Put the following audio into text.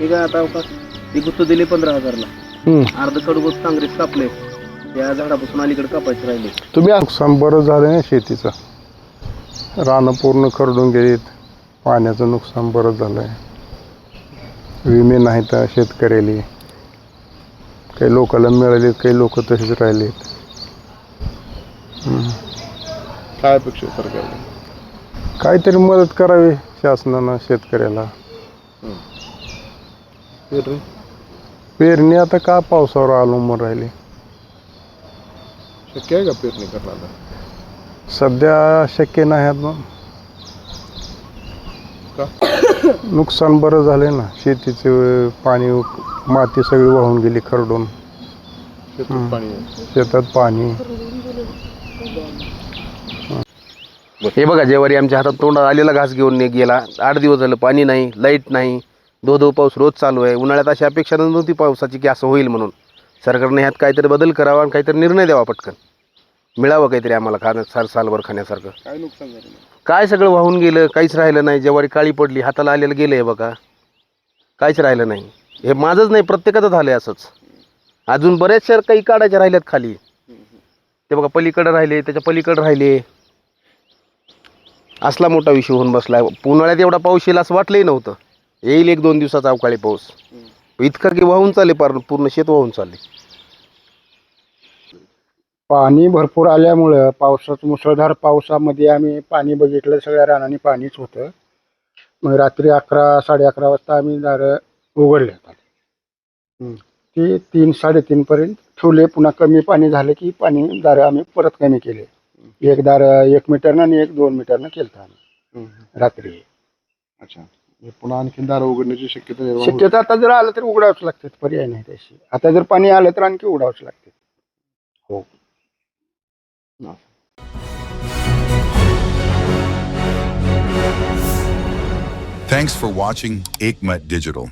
हे काय आता का ती गुत्त दिली पंधरा हजारला. हम्म. अर्ध कडगोस काँग्रेस कापले. त्या झाडापासून अलीकडे कापायचे राहिले. तुम्ही नुकसान बरं झालं ना शेतीचं? रानं पूर्ण खरडून गेलीत. पाण्याचं नुकसान बरं झालं आहे विमे नाही तर शेतकऱ्याला. काही लोकांना मिळाले काही लोक तसेच राहिलेत. काय अपेक्षा आहे सरकारला? काहीतरी मदत करावी शासनानं शेतकऱ्याला. पेरणी? पेरणी आता का पावसावर अवलंबून राहिली? शक्य आहे का पेरणी करणं आता सध्या शक्य नाही का? नुकसान बरं झालंय ना. शेतीचे पाणी माती सगळी वाहून गेली खरडून. शेतात पाणी. आहे शेतात पाणी. हे बघा जेवारी आमच्या हातात तोंडात आलेला घास घेऊन नि- गेला. आठ दिवस झालं पाणी नाही लाइट नाही. धो धो पाऊस रोज चालू आहे. उन्हाळ्यात अशी अपेक्षा नव्हती पावसाची की असं होईल म्हणून. सरकारने ह्यात काहीतरी बदल करावा आणि काहीतरी निर्णय द्यावा पटकन. मिळावं काहीतरी आम्हाला खाण्या सार सालभर खाण्यासारखं. काय नुकसान झालं काय सगळं वाहून गेलं काहीच राहिलं नाही. जेवारी काळी पडली हाताला आलेलं गेलं आहे बघा. काहीच राहिलं नाही. हे माझंच नाही प्रत्येकाचं झालं आहे असंच. अजून बरेचशा काही काढायचे राहिल्यात खाली. ते बघा पलीकडं राहिले त्याच्या पलीकडं राहिले. असला मोठा विषय होऊन बसला. उन्हाळ्यात एवढा पाऊस येईल असं वाटलंही नव्हतं. येईल एक दोन दिवसाचा अवकाळी पाऊस. इतका की वाहून चालले पार पूर्ण शेत वाहून चालले. पाणी भरपूर आल्यामुळं पावसाचं मुसळधार पावसामध्ये आम्ही पाणी बघितलं सगळ्या रानाने पाणीच होतं. मग रात्री अकरा साडे अकरा वाजता आम्ही दारं उघडले. हं. ती तीन साडेतीनपर्यंत ठेवले पुन्हा कमी पाणी झालं की पाणी दारं आम्ही परत कमी केले. एक दार एक मीटरनं आणि एक दोन मीटरनं केलं आम्ही रात्री. अच्छा. हे पुन्हा आणखीन दारं उघडण्याची शक्यता निर्माण होते. शक्यता आता जर आलं तर उघडावंच लागते पर्याय नाही त्याशी आता जर पाणी आलं तर आणखी उघडावंच लागते Thanks for watching Aikmat Digital.